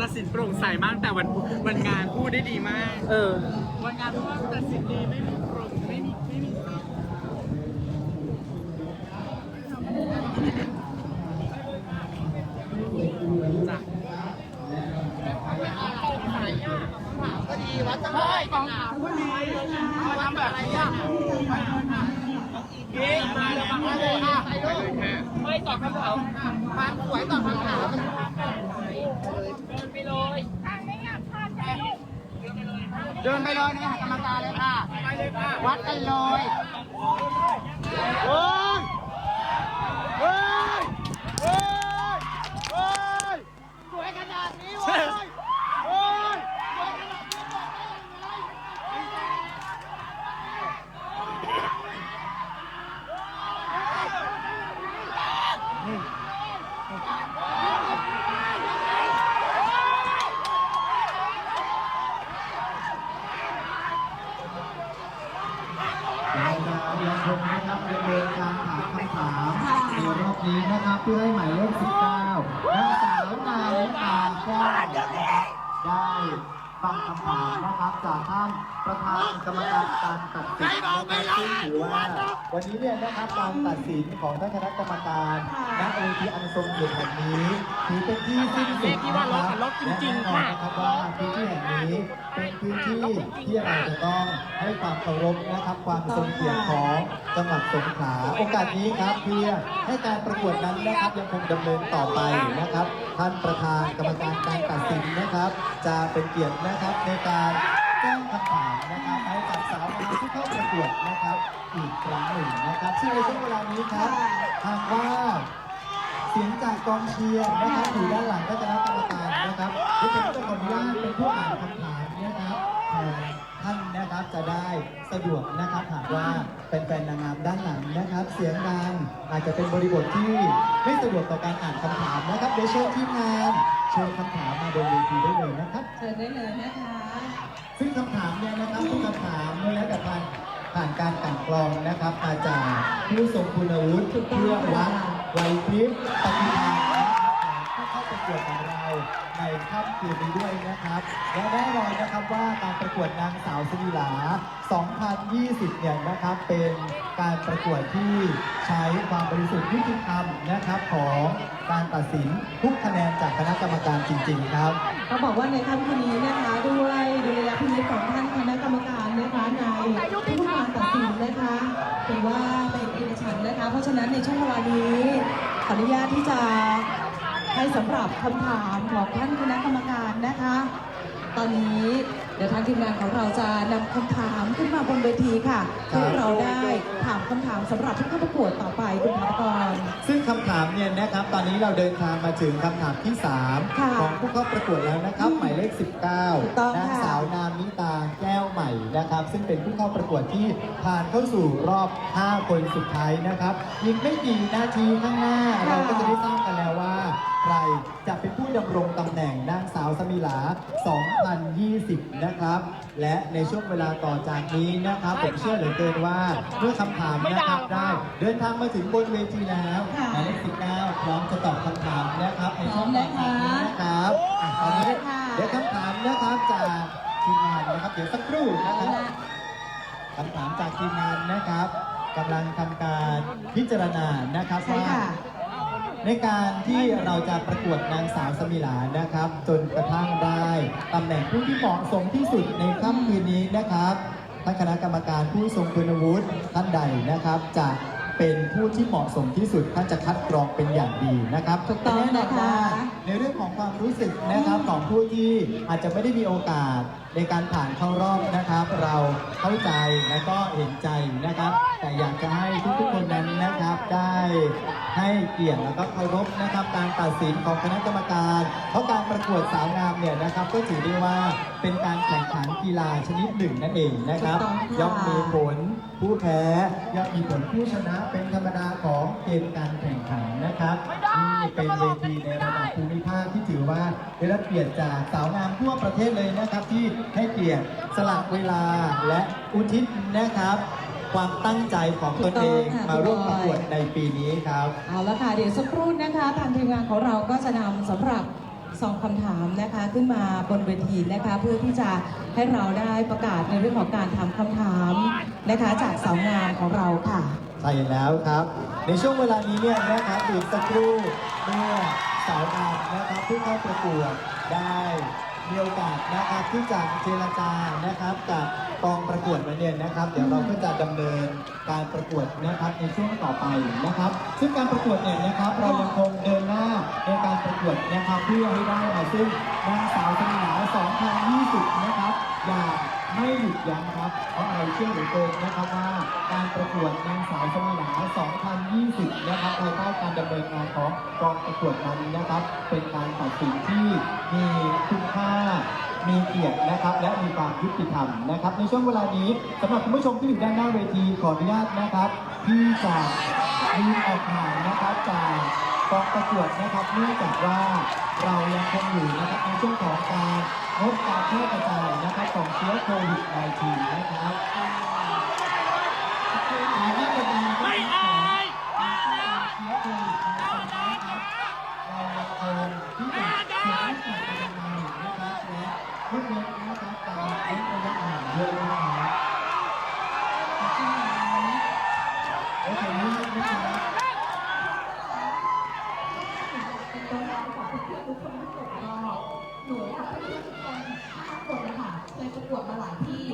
ตัดสินโปร่งใสมากแต่วันวันงานพูดได้ดีมาก เออ วันงานพูดว่าตัดสินดีไม่มีโปร่งไม่มีไม่มีจ้ะก็ดีวัดจังเลยกองขาวก็ดีมาทำแบบอะไรอะเก่งมาเลยมาเลยอะไปลูกไม่ตอบคำถามมาสวยตอบคำถามเดินไปเลย เดินไปเลยนี่กรรมการเลยค่ะ วัดกันเลยโอ้ยเฮ้ยเฮ้ยเฮ้ยสวยขนาดนี้เว้ยเฮ้ยสวยขนาดนี้บอกได้ยังไง เราจะยังคงนะครับดำเนินการถามคำถามในรอบ นี้นะครับเพื่อให้หมายเลข19นางสาวนายตาแก้วนะครับได้ ฟังคำถามนะครับจากท่านประธานกรรมการการตัดสินนะครับซึ่งถือว่าวันนี้เนี่ยนะครับการตัดสินของท่านคณะกรรมการณเวทีอันทรงเกียรติแห่งนี้ถือเป็นที่สิ้นสุดนะครับและแน่นอนนะครับว่าพื้นที่แห่งนี้เป็นพื้นที่ที่เราจะต้องให้ความเคารพนะครับความทรงเกียรติของจังหวัดสงขลาโอกาสนี้ครับเพื่อให้การประกวดนั้นนะครับยังคงดำเนินต่อไปนะครับ ท่านประธานกรรมการการตัดสินนะครับ จะเป็นเกียรตินะครับ ในการแจ้งคำถามนะครับให้กับสาวงามที่เข้าประกวดนะครับ อีกครั้งหนึ่งนะครับซึ่งในช่วงเวลานี้ครับหากว่าเสียงจากกองเชียร์นะครับอยู่ด้านหลังก็จะนักกรรมการนะครับที่ผมจะขออนุญาตเป็นผู้อ่านคำถามนะครับแทนท่านนะครับจะได้สะดวกนะครับหากว่าเป็นแฟนนางงามด้านหลังนะครับ เสียงดังอาจจะเป็นบริบทที่ไม่สะดวกต่อการอ่านคำถามนะครับเดี๋ยวเชิญทีมงาน เชิญคำถามมาบนเวทีได้เลยนะครับ เชิญได้เลยนะคะ ซึ่งคำถามเนี่ยนะครับทุกคำถามล้วนแล้วแต่ผ่านผ่านการกลั่นกรองนะครับมาจากผู้ทรงคุณวุฒิถูกต้องเพื่อวัดค่ะไหวพริบปฏิภาณนะครับของผู้เข้าประกวดของเรา ในค่ำคืนนี้ด้วยนะครับ และแน่นอนนะครับว่าการประกวดนางสาวสวีลา 2020 เนี่ยนะครับ เป็นการประกวดที่ใช้ความบริสุทธิ์ยุติธรรมนะครับของการตัดสินทุกคะแนนจากคณะกรรมการจริง ๆ ครับเขาบอกว่าในค่ำคืนนี้นะคะด้วยดุลยพินิจของท่านคณะกรรมการนะคะในผู้มาตัดสินนะคะถือว่าเป็นเอกฉันนะคะ เพราะฉะนั้นในช่วงเวลานี้ขออนุญาตที่จะ ให้สำหรับคำถามของท่านคณะกรรมการนะคะ ตอนนี้เดี๋ยวทางทีมงานของเราจะนำคำถามขึ้นมาบนเวทีค่ะครับ เพื่อเราได้ถามคำถามสำหรับผู้เข้าประกวดต่อไปคุณธนกร ซึ่งคำถามเนี่ยนะครับ ตอนนี้เราเดินทางมาถึงคำถามที่3ค่ะของผู้เข้าประกวดแล้วนะครับ หมายเลข ถูกต้อง19นางค่ะสาวนามิตาแก้วใหม่นะครับ ซึ่งเป็นผู้เข้าประกวดที่ผ่านเข้าสู่รอบ 5 คนสุดท้ายนะครับอีกไม่กี่นาทีข้างหน้า เราก็จะได้ทราบกันแล้วว่า ใครจะเป็นผู้ดำรงตำแหน่งนางสาวสมิลา 2020 นะครับ และในช่วงเวลาต่อจากนี้นะครับ ผมเชื่อเหลือเกินว่าเมื่อคำถามนะครับได้ เดินทางมาถึงบนเวทีแล้วค่ะหมายเลข19 พร้อมจะตอบคำถามนะครับในช่วงพร้อมนะคะนี้นะครับอะตอนนี้ค่ะเดี๋ยวคำถามนะครับจากทีมงานนะครับ เดี๋ยวสักครู่นะเอาครับละคำถามจากทีมงานนะครับกำลังทำการพิจารณานะครับใช่ว่าค่ะ ในการที่เราจะประกวดนางสาวสมิลานะครับ จนกระทั่งได้ตำแหน่งผู้ที่เหมาะสมที่สุดในค่ำคืนนี้นะครับท่านคณะกรรมการผู้ทรงคุณวุฒิท่านใดนะครับ จะเป็นผู้ที่เหมาะสมที่สุดท่านจะคัดกรองเป็นอย่างดีนะครับถูกต้องแน่นอนว่านะคะในเรื่องของความรู้สึกนะครับของผู้ที่อาจจะไม่ได้มีโอกาสในการผ่านเข้ารอบนะครับ เราเข้าใจและก็เห็นใจนะครับ แต่อยากจะให้ทุก ให้เกียรติแล้วก็เคารพนะครับการตัดสินของคณะกรรมการ เพราะการประกวดสาวงามเนี่ยนะครับก็ถือได้ว่าเป็นการแข่งขันกีฬาชนิดหนึ่งนั่นเองนะครับถูกต้องค่ะ ย่อมมีผลผู้แพ้ย่อมมีผลผู้ชนะเป็นธรรมดาของเกมการแข่งขันนะครับนี่เป็นเวทีในระดับภูมิภาคที่ถือว่าได้รับเกียรติจากสาวงามทั่วประเทศเลยนะครับที่ให้เกียรติสละเวลาและอุทิศนะครับ ความตั้งใจของตนเองถูกต้องค่ะมาร่วมพี่ปบอยระกวดในปีนี้ครับ เอาละค่ะ เดี๋ยวสักครู่นะคะทางทีมงานของเราก็จะนำสำหรับซองคำถามนะคะขึ้นมาบนเวทีนะคะเพื่อที่จะให้เราได้ประกาศในเรื่องของการถามคำถามนะคะ จากสาวงามของเราค่ะ ใช่แล้วครับ ในช่วงเวลานี้เนี่ยนะครับอีกสักครู่เมื่อสาวงามนะครับผู้เข้าประกวดได้ มีโอกาสนะครับที่จะเจรจานะครับกับกองประกวดมาเนี่ยนะครับ เดี๋ยวเราก็จะดำเนินการประกวดนะครับในช่วงต่อไปนะครับ ซึ่งการประกวดเนี่ยนะครับเรายังคงเดินหน้าในการประกวดนะครับเพื่อให้ได้มาซึ่งนางสาวสมิลา2020 นะครับ อย่าไม่หยุดยั้งครับเพราะเราเชื่อหลือเกินนะครับว่าการประกวดนางสาวสมิลา2020 นะครับภายใต้การดำเนินงานของกองประกวดนั้นนะครับ เป็นการตัดสินที่มีคุณค่ามีเกียรตินะครับ และมีความยุติธรรมนะครับ ในช่วงเวลานี้สำหรับคุณผู้ชมที่อยู่ด้านหน้าเวทีขออนุญาตนะครับที่จะยืนออกห่างนะครับจากกองประกวดนะครับเนื่องจากว่าเรายังคงอยู่นะครับในช่วงของการ งดการแพร่กระจายนะครับของเชื้อโควิด -19 นะครับขอให้เป็นการไม่อายเชื้อโควิด -19 นะครับเรายังคงที่จะสวมหน้ากากอนามัยนะครับและงดเว้นนะครับการเว้นระยะห่างด้วยนะครับโอเคนะครับ เป็นตัวแทนของเพื่อนๆทุกคนที่ตกรอบหนูกับเพื่อนๆทุกคนห้าคนนะคะเคยประกวดมาหลายที่